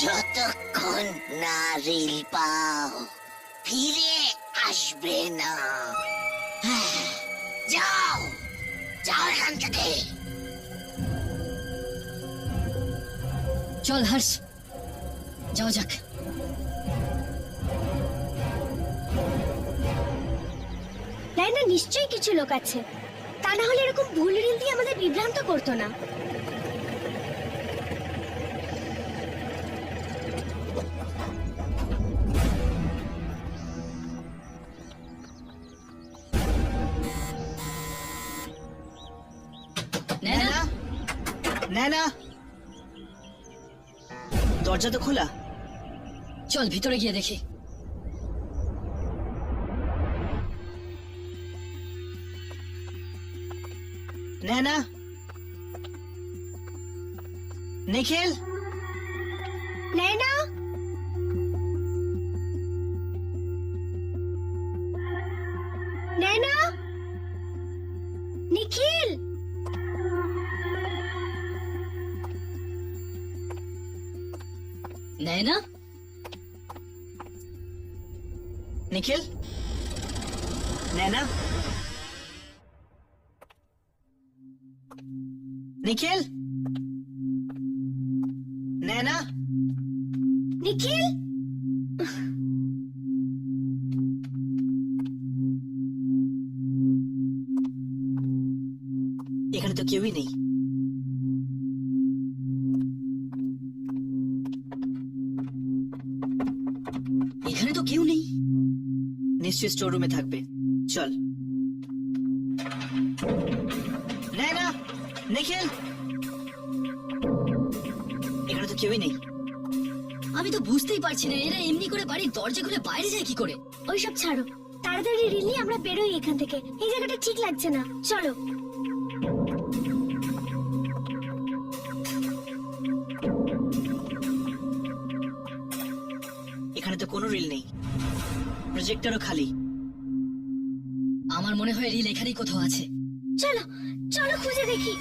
যতক্ষণ না রিল পাও, ফিরে আসবে না। যাও যাও এখান থেকে। চল হর্ষ যাও যাক। না নিশ্চয়ই কিছু লোক আছে। তা না হলে এরকম ভুল রিল দিয়ে আমাদের বিভ্রান্ত করতো না। নেনা? ন্যানা দরজা তো খোলা। চল ভিতরে গিয়ে দেখি। Nena. Nikhil. Nena. Nena. Nikhil. Nena. Nikhil. Nena. নিখিল ন্যানা নিখিল এখানে তো কেউই নেই এখানে তো কেউ নেই নিশ্চয়ই স্টোর রুমে থাকবে চল ন্যানা নিখিল! এখানে তো কেউই নেই। আমি তো বুঝতেই পারছি না এরা এমনি করে বাড়ির দরজা খুলে বাইরে যায় কি করে? ওইসব ছাড়ো তাড়াতাড়ি রিল নিয়ে আমরা বেরোই এখান থেকে। এই জায়গাটা ঠিক লাগছে না চলো। এখানে তো কোনো রিল নেই। প্রজেক্টরও খালি। আমার মনে হয় রিল এখানেই কোথাও আছে। চলো চলো খুঁজে দেখি।